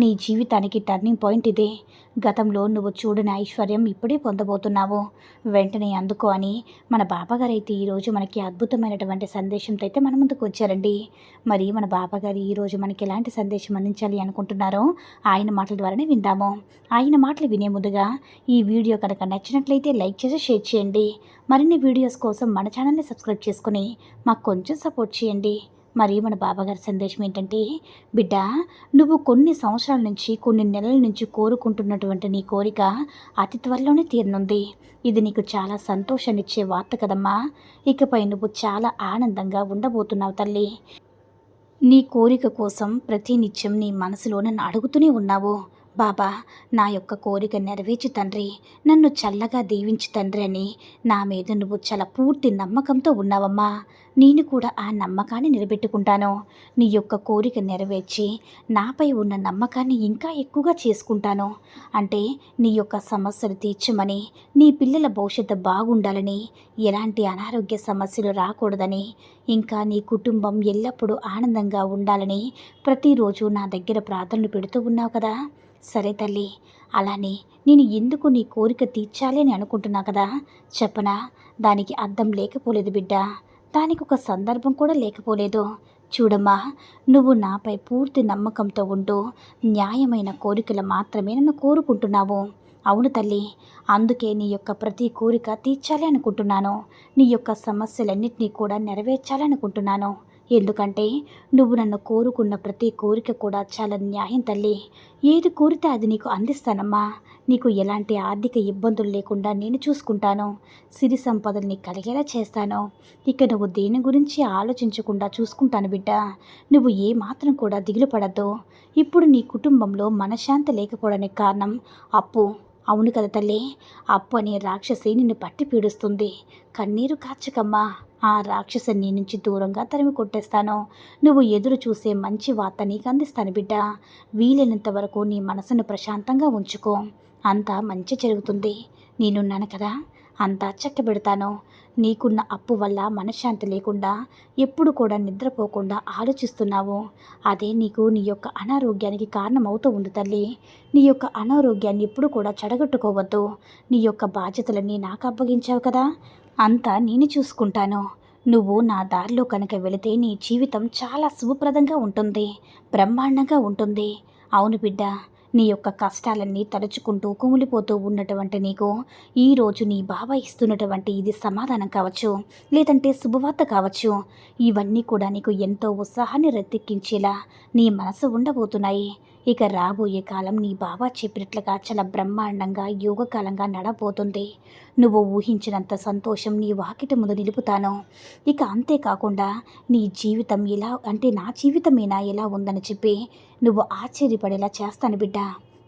నీ జీవితానికి turning point ఇదే. గతంలో నువ్వు చూడని ఐశ్వర్యం ఇప్పుడే పొందబోతున్నావు. వెంటనే అందుకో అని మన బాబాగారు అయితే ఈరోజు మనకి అద్భుతమైనటువంటి సందేశంతో అయితే మన ముందుకు వచ్చారండి. మరి మన బాబాగారు ఈరోజు మనకి ఎలాంటి సందేశం అందించాలి అనుకుంటున్నారో ఆయన మాటల ద్వారానే విందాము. ఆయన మాటలు వినే ముందుగా ఈ వీడియో కనుక నచ్చినట్లయితే లైక్ చేసి షేర్ చేయండి. మరిన్ని వీడియోస్ కోసం మన ఛానల్ని సబ్స్క్రైబ్ చేసుకుని మాకు కొంచెం సపోర్ట్ చేయండి. మరి మన బాబాగారి సందేశం ఏంటంటే బిడ్డ నువ్వు కొన్ని సంవత్సరాల నుంచి కొన్ని నెలల నుంచి కోరుకుంటున్నటువంటి నీ కోరిక అతి త్వరలోనే తీరనుంది. ఇది నీకు చాలా సంతోషాన్నిచ్చే వార్త కదమ్మా. ఇకపై నువ్వు చాలా ఆనందంగా ఉండబోతున్నావు తల్లి. నీ కోరిక కోసం ప్రతినిత్యం నీ మనసులో నన్ను అడుగుతూనే ఉన్నావు. బాబా నా యొక్క కోరిక నెరవేర్చు తండ్రి. నన్ను చల్లగా దీవించు తండ్రి అని నా మీద నువ్వు చాలా పూర్తి నమ్మకంతో ఉన్నావమ్మా. నేను కూడా ఆ నమ్మకాన్ని నిలబెట్టుకుంటాను. నీ యొక్క కోరిక నెరవేర్చి నాపై ఉన్న నమ్మకాన్ని ఇంకా ఎక్కువగా చేసుకుంటాను. అంటే నీ యొక్క సమస్యలు తీర్చమని నీ పిల్లల భవిష్యత్తు బాగుండాలని ఎలాంటి అనారోగ్య సమస్యలు రాకూడదని ఇంకా నీ కుటుంబం ఎల్లప్పుడూ ఆనందంగా ఉండాలని ప్రతిరోజు నా దగ్గర ప్రార్థనలు పెడుతూ ఉన్నావు కదా. సరే తల్లి అలానే నేను ఎందుకు నీ కోరిక తీర్చాలి అని అనుకుంటున్నా కదా? చెప్పనా? దానికి అర్థం లేకపోలేదు బిడ్డ. దానికి ఒక సందర్భం కూడా లేకపోలేదు. చూడమ్మా నువ్వు నాపై పూర్తి నమ్మకంతో ఉంటూ న్యాయమైన కోరికలు మాత్రమే నన్ను కోరుకుంటున్నావు. అవును తల్లి అందుకే నీ యొక్క ప్రతి కోరిక తీర్చాలి అనుకుంటున్నాను. నీ యొక్క సమస్యలన్నింటినీ కూడా నెరవేర్చాలనుకుంటున్నాను ఎందుకంటే నువ్వు నన్ను కోరుకున్న ప్రతి కోరిక కూడా చాలా న్యాయం తల్లి. ఏది కోరితే అది నీకు అందిస్తానమ్మా. నీకు ఎలాంటి ఆర్థిక ఇబ్బందులు లేకుండా నేను చూసుకుంటాను. సిరి సంపదల్ని కలిగేలా చేస్తాను. ఇక నువ్వు దేని గురించి ఆలోచించకుండా చూసుకుంటాను బిడ్డ. నువ్వు ఏ మాత్రం కూడా దిగులు పడద్దు. ఇప్పుడు నీ కుటుంబంలో మనశ్శాంతి లేకపోవడానికి కారణం అప్పు. అవును కదా తల్లి. అప్పు అనే రాక్షసి నిన్ను పట్టి పీడుస్తుంది. కన్నీరు కాచకమ్మా ఆ రాక్షసుని నుంచి దూరంగా తరిమి కొట్టేస్తాను. నువ్వు ఎదురు చూసే మంచి వార్త నీకు అందిస్తాను బిడ్డ. వీలైనంత వరకు నీ మనసును ప్రశాంతంగా ఉంచుకో. అంతా మంచి జరుగుతుంది. నేనున్నాను కదా? అంతా చక్కబెడతాను. నీకున్న అప్పు వల్ల మనశ్శాంతి లేకుండా ఎప్పుడు కూడా నిద్రపోకుండా ఆలోచిస్తున్నావు. అదే నీకు నీ యొక్క అనారోగ్యానికి కారణమవుతూ ఉంది తల్లి. నీ యొక్క అనారోగ్యాన్ని ఎప్పుడు కూడా చెడగొట్టుకోవద్దు. నీ యొక్క బాధ్యతలన్నీ నాకు అప్పగించావు కదా? అంతా నేను చూసుకుంటాను. నువ్వు నా దారిలో కనుక వెళితే నీ జీవితం చాలా శుభప్రదంగా ఉంటుంది బ్రహ్మాండంగా ఉంటుంది. అవును బిడ్డ నీ యొక్క కష్టాలన్నీ తలుచుకుంటూ కుమిలిపోతూ ఉన్నటువంటి నీకు ఈరోజు నీ బాబా ఇస్తున్నటువంటి ఇది సమాధానం కావచ్చు లేదంటే శుభవార్త కావచ్చు. ఇవన్నీ కూడా నీకు ఎంతో ఉత్సాహాన్ని రెత్తిక్కించేలా నీ మనసు ఉండబోతున్నాయి. ఇక రాబోయే కాలం నీ బాబా చెప్పినట్లుగా చాలా బ్రహ్మాండంగా యోగకాలంగా నడబోతుంది. నువ్వు ఊహించినంత సంతోషం నీ వాకిట ముందు నిలుపుతాను. ఇక అంతేకాకుండా నీ జీవితం ఎలా అంటే నా జీవితమేనా ఎలా ఉందని చెప్పి నువ్వు ఆశ్చర్యపడేలా చేస్తాను బిడ్డ.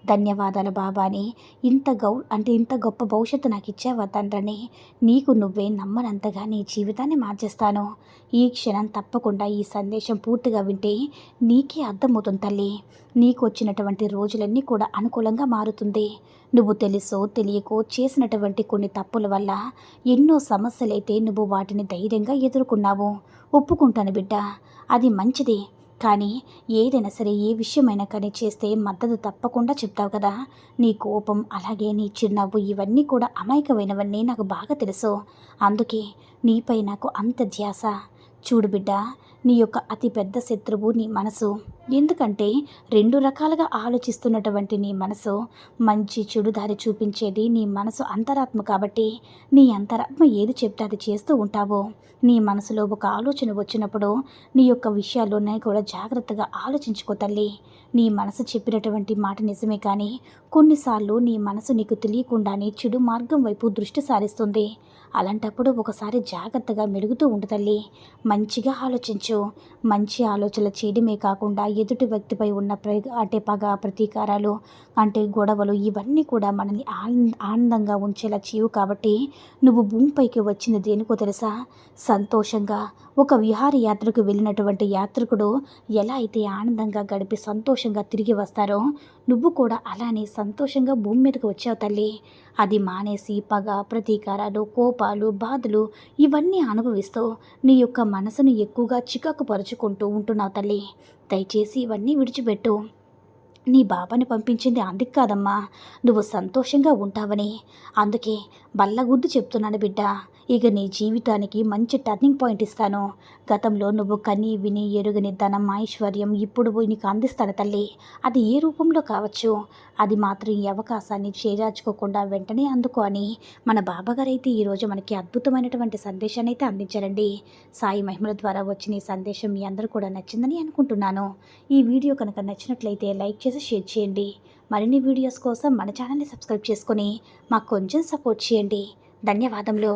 ధన్యవాదాలు బాబాని. ఇంత గౌ అంటే ఇంత గొప్ప భవిష్యత్తు నాకు ఇచ్చావా తండ్రని? నీకు నువ్వే నమ్మనంతగా నీ జీవితాన్ని మార్చేస్తాను. ఈ క్షణం తప్పకుండా ఈ సందేశం పూర్తిగా వింటే నీకే అర్థమవుతుంది తల్లి. నీకు వచ్చినటువంటి రోజులన్నీ కూడా అనుకూలంగా మారుతుంది. నువ్వు తెలుసో తెలియకో చేసినటువంటి కొన్ని తప్పుల వల్ల ఎన్నో సమస్యలైతే నువ్వు వాటిని ధైర్యంగా ఎదుర్కొన్నావు. ఒప్పుకుంటాను బిడ్డ. అది మంచిది. కానీ ఏదైనా సరే ఏ విషయమైనా కానీ చేస్తే మద్దతు తప్పకుండా చెప్తావు కదా. నీ కోపం అలాగే నీ చిరునవ్వు ఇవన్నీ కూడా అమాయకమైనవన్నీ నాకు బాగా తెలుసు. అందుకే నీపై నాకు అంత ధ్యాస. చూడు బిడ్డ నీ యొక్క అతిపెద్ద శత్రువు నీ మనసు. ఎందుకంటే రెండు రకాలుగా ఆలోచిస్తున్నటువంటి నీ మనసు మంచి చెడు దారి చూపించేది నీ మనసు అంతరాత్మ కాబట్టి నీ అంతరాత్మ ఏది చెప్తే అది చేస్తూ ఉంటావో నీ మనసులో ఒక ఆలోచన వచ్చినప్పుడు నీ యొక్క విషయాల్లోనే కూడా జాగ్రత్తగా ఆలోచించుకో తల్లి. నీ మనసు చెప్పినటువంటి మాట నిజమే కానీ కొన్నిసార్లు నీ మనసు నీకు తెలియకుండానే చెడు మార్గం వైపు దృష్టి సారిస్తుంది. అలాంటప్పుడు ఒకసారి జాగ్రత్తగా మెరుగుతూ ఉండు తల్లి. మంచిగా ఆలోచించు. మంచి ఆలోచనల చేయడమే కాకుండా ఎదుటి వ్యక్తిపై ఉన్న ప్ర అంటే పగ ప్రతీకారాలు అంటే గొడవలు ఇవన్నీ కూడా మనల్ని ఆనందంగా ఉంచేలా చేయవు కాబట్టి నువ్వు భూమిపైకి వచ్చింది దేనికో తెలుసా? సంతోషంగా ఒక విహారయాత్రకు వెళ్ళినటువంటి యాత్రికుడు ఎలా అయితే ఆనందంగా గడిపి సంతోషంగా తిరిగి వస్తారో నువ్వు కూడా అలానే సంతోషంగా భూమి మీదకి వచ్చావు తల్లి. అది మానేసి పగ ప్రతీకారాలు కోపాలు బాధలు ఇవన్నీ అనుభవిస్తూ నీ యొక్క మనసును ఎక్కువగా చికాకు పరుచుకుంటూ ఉంటున్నావు తల్లి. దయచేసి ఇవన్నీ విడిచిపెట్టు. నీ బాబాని పంపించింది అందుకు కాదమ్మా. నువ్వు సంతోషంగా ఉంటావని. అందుకే బల్లగుద్దు చెప్తున్నాను బిడ్డ. ఇక నీ జీవితానికి మంచి టర్నింగ్ పాయింట్ ఇస్తాను. గతంలో నువ్వు కని విని ఎరుగని ధనం ఐశ్వర్యం ఇప్పుడు నీకు అందిస్తాను తల్లి. అది ఏ రూపంలో కావచ్చు? అది మాత్రం ఈ అవకాశాన్ని చేజార్చుకోకుండా వెంటనే అందుకో అని మన బాబాగారు అయితే ఈరోజు మనకి అద్భుతమైనటువంటి సందేశాన్ని అయితే అందించారండి. సాయి మహిమల ద్వారా వచ్చిన ఈ సందేశం మీ అందరూ కూడా నచ్చిందని అనుకుంటున్నాను. ఈ వీడియో కనుక నచ్చినట్లయితే లైక్ చేసి షేర్ చేయండి. మరిన్ని వీడియోస్ కోసం మన ఛానల్ని సబ్స్క్రైబ్ చేసుకొని మాకు కొంచెం సపోర్ట్ చేయండి. ధన్యవాదములు.